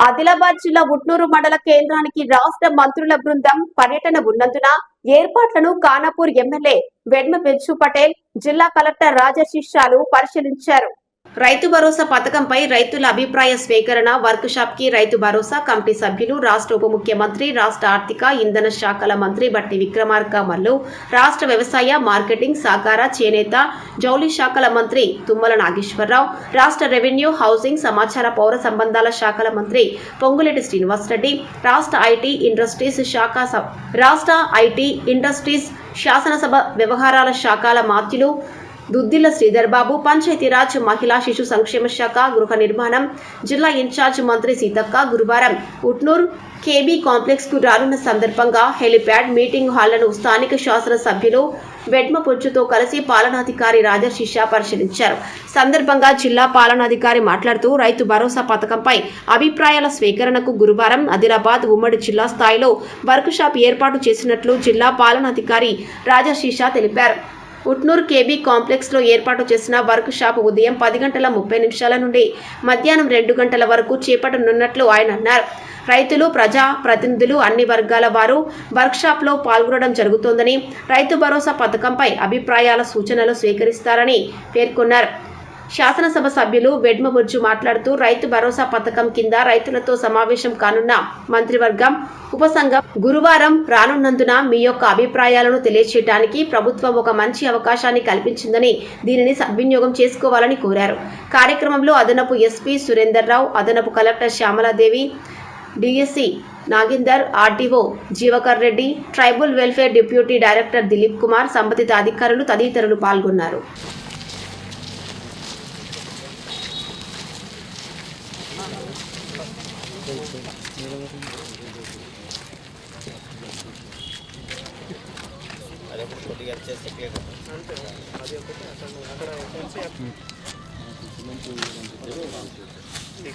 ఆదిలాబాద్ జిల్లా ఉట్నూరు మండల కేంద్రానికి రాష్ట్ర మంత్రుల బృందం పర్యటన ఉన్నందున ఏర్పాట్లను కానాపూర్ ఎమ్మెల్యే వెడ్మ పెంచు పటేల్ జిల్లా కలెక్టర్ రాజశిష్యాలు పరిశీలించారు. రైతు భరోసా పథకంపై రైతుల అభిప్రాయ స్వీకరణ వర్క్ షాప్కి రైతు భరోసా కమిటీ సభ్యులు రాష్ట్ర ఉప ముఖ్యమంత్రి రాష్ట్ర ఆర్థిక ఇంధన శాఖల మంత్రి బట్టి విక్రమార్క మల్లు రాష్ట్ర వ్యవసాయ మార్కెటింగ్ సహకార చేనేత జౌలి శాఖల మంత్రి తుమ్మల నాగేశ్వరరావు రాష్ట్ర రెవెన్యూ హౌసింగ్ సమాచార పౌర సంబంధాల శాఖల మంత్రి పొంగులేటి శ్రీనివాసరెడ్డి రాష్ట్ర ఐటీ ఇండస్ట్రీస్ శాఖ రాష్ట్ర ఐటీ ఇండస్ట్రీస్ శాసనసభ వ్యవహారాల శాఖల మాత్యులు దుద్దిల శ్రీధర్ బాబు పంచాయతీరాజ్ మహిళా శిశు సంక్షేమ శాఖ గృహ నిర్మాణం జిల్లా ఇన్ఛార్జ్ మంత్రి సీతక్క గురువారం ఉట్నూర్ కేబీ కాంప్లెక్స్కు రానున్న సందర్భంగా హెలిప్యాడ్ మీటింగ్ హాళ్ళను స్థానిక శాసన సభ్యులు వెడ్మపుచ్చుతో కలిసి పాలనాధికారి రాజశిష పరిశీలించారు. సందర్భంగా జిల్లా పాలనాధికారి మాట్లాడుతూ రైతు భరోసా పథకంపై అభిప్రాయాల స్వీకరణకు గురువారం ఆదిలాబాద్ ఉమ్మడి జిల్లా స్థాయిలో వర్క్ షాప్ ఏర్పాటు చేసినట్లు జిల్లా పాలనాధికారి రాజశిష తెలిపారు. ఉట్నూర్ కేబీ కాంప్లెక్స్లో ఏర్పాటు చేసిన వర్క్ షాప్ ఉదయం పది గంటల ముప్పై నిమిషాల నుండి మధ్యాహ్నం రెండు గంటల వరకు చేపట్టనున్నట్లు ఆయన అన్నారు. రైతులు ప్రజా ప్రతినిధులు అన్ని వర్గాల వారు వర్క్షాప్లో లో పాల్గొనడం జరుగుతోందని రైతు భరోసా పథకంపై అభిప్రాయాల సూచనలు స్వీకరిస్తారని పేర్కొన్నారు. శాసనసభ సభ్యులు వెడ్మబుర్జు మాట్లాడుతూ రైతు భరోసా పథకం కింద రైతులతో సమావేశం కానున్న మంత్రివర్గం ఉపసంఘం గురువారం రానున్నందున మీ యొక్క అభిప్రాయాలను తెలియచేయడానికి ప్రభుత్వం ఒక మంచి అవకాశాన్ని కల్పించిందని దీనిని సద్వినియోగం చేసుకోవాలని కోరారు. కార్యక్రమంలో అదనపు ఎస్పీ సురేందర్ రావు అదనపు collector Shyamaladevi DSC Nagender RTO Jeevakar Reddy tribal welfare deputy director Dilip Kumar సంబంధిత అధికారులు తదితరులు పాల్గొన్నారు.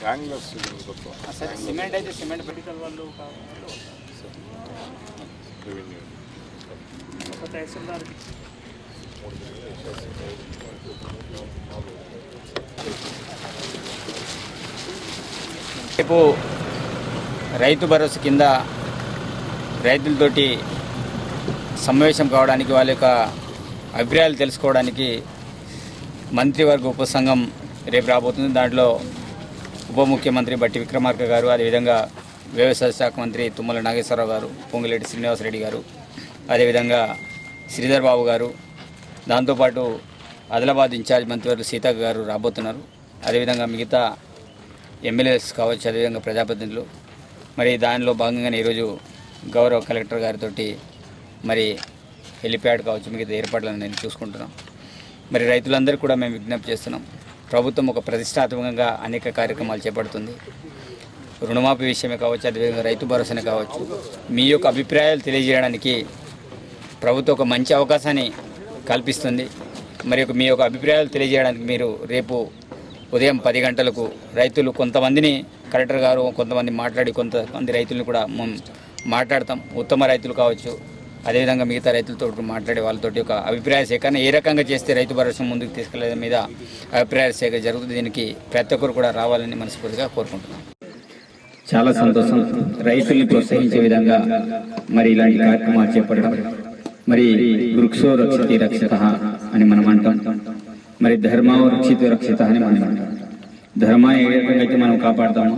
ట్యాంగ్లర్స్ కొత్త సరే సిమెంట్ అయితే సిమెంట్ మెడికల్ వాళ్ళు రెవెన్యూ ఒక తహసీల్దార్ రేపు రైతు భరోసా కింద రైతులతోటి సమావేశం కావడానికి వాళ్ళ యొక్క అభిప్రాయాలు తెలుసుకోవడానికి మంత్రివర్గ ఉపసంఘం రేపు రాబోతుంది. దాంట్లో ఉప ముఖ్యమంత్రి బట్టి విక్రమార్క గారు అదేవిధంగా వ్యవసాయ శాఖ మంత్రి తుమ్మల నాగేశ్వరరావు గారు పొంగిరెడ్డి శ్రీనివాసరెడ్డి గారు అదేవిధంగా శ్రీధర్ బాబు గారు దాంతోపాటు ఆదిలాబాద్ ఇన్ఛార్జ్ మంత్రివర్గ సీతక్క గారు రాబోతున్నారు. అదేవిధంగా మిగతా ఎమ్మెల్యేస్ కావచ్చు అదేవిధంగా ప్రజాప్రతినిధులు. మరి దానిలో భాగంగానే ఈరోజు గౌరవ కలెక్టర్ గారితో మరి హెలిప్యాడ్ కావచ్చు మిగతా ఏర్పాట్లను నేను చూసుకుంటున్నాం. మరి రైతులందరికీ కూడా మేము విజ్ఞప్తి చేస్తున్నాం. ప్రభుత్వం ఒక ప్రతిష్టాత్మకంగా అనేక కార్యక్రమాలు చేపడుతుంది. రుణమాఫీ విషయమే కావచ్చు అదేవిధంగా రైతు భరోసానే కావచ్చు. మీ యొక్క అభిప్రాయాలు తెలియజేయడానికి ప్రభుత్వం ఒక మంచి అవకాశాన్ని కల్పిస్తుంది. మరి ఒక మీ యొక్క అభిప్రాయాలు తెలియజేయడానికి మీరు రేపు ఉదయం పది గంటలకు రైతులు కొంతమందిని కలెక్టర్ గారు కొంతమంది మాట్లాడి కొంతమంది రైతులను కూడా మాట్లాడతాం. ఉత్తమ రైతులు కావచ్చు అదేవిధంగా మిగతా రైతులతో మాట్లాడే వాళ్ళతోటి ఒక అభిప్రాయ సేకరణ. ఏ రకంగా చేస్తే రైతు భరోసా ముందుకు తీసుకెళ్ళే మీద అభిప్రాయ సేకరణ జరుగుతుంది దీనికి ప్రతి ఒక్కరు కూడా రావాలని మనస్ఫూర్తిగా కోరుకుంటున్నాం. చాలా సంతోషం. రైతుల్ని ప్రోత్సహించే విధంగా మరి ఇలాంటి కార్యక్రమాలు చేపట్టడం. మరి వృక్షో రక్షతి రక్షత అని మనం అంటాం. మరి ధర్మో రక్షిత రక్షిత అని మనం అంటాం. ధర్మాన్ని ఏ రకంగా అయితే మనం కాపాడతామో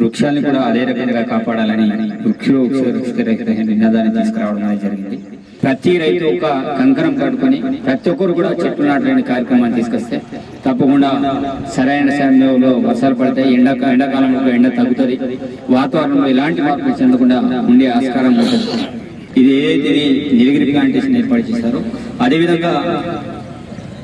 వృక్షాన్ని కూడా అదే రకంగా కాపాడాలని వృక్ష వృక్షో రక్షిత రక్షిత నినాదాన్ని తీసుకురావడం అనేది జరిగింది. ప్రతి రైతు ఒక కంకణం కట్టుకొని ప్రతి ఒక్కరు కూడా చెట్లు నాటలేని కార్యక్రమాన్ని తీసుకొస్తే తప్పకుండా సరైన సమయంలో వర్షాలు పడతాయి ఎండ ఎండాకాలంలో ఎండ తగ్గుతుంది. వాతావరణంలో ఎలాంటి మార్పులు చెందకుండా ఉండే ఆస్కారం ఉంటుంది. ఇది ఏదైతే నీలగిరి ప్లాంటేషన్ ఏర్పాటు చేశారో అదేవిధంగా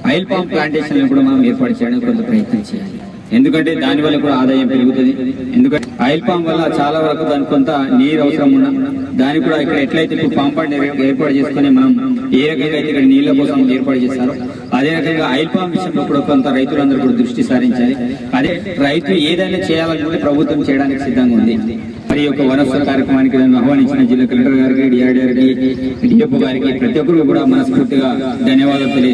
ఆయిల్ పామ్ ప్లాంటేషన్ కూడా మనం ఏర్పాటు చేయడానికి కొంత ప్రయత్నం చేయాలి. ఎందుకంటే దాని వల్ల కూడా ఆదాయం పెరుగుతుంది. ఎందుకంటే ఆయిల్ పామ్ వల్ల చాలా వరకు దానికి కొంత నీరు అవసరం ఉన్నా దానికి కూడా ఇక్కడ ఎట్లయితే ఇప్పుడు పామ్ ఏర్పాటు చేసుకుని మనం ఏ రకంగా అయితే ఇక్కడ నీళ్ళ కోసం ఏర్పాటు చేస్తారో అదే రకంగా ఆయిల్ పామ్ విషయంలో కూడా కొంత రైతులందరూ కూడా దృష్టి సారించాలి. అదే రైతు ఏదైనా చేయాలనుకుంటే ప్రభుత్వం చేయడానికి సిద్ధంగా ఉంది. మరి యొక్క వనస్వ కార్యక్రమానికి నన్ను ఆహ్వానించిన జిల్లా కలెక్టర్ గారికి డిఆర్డీఆర్కి డిఎఫ్ఓ గారికి ప్రతి ఒక్కరు కూడా మనస్ఫూర్తిగా ధన్యవాదాలు తెలియ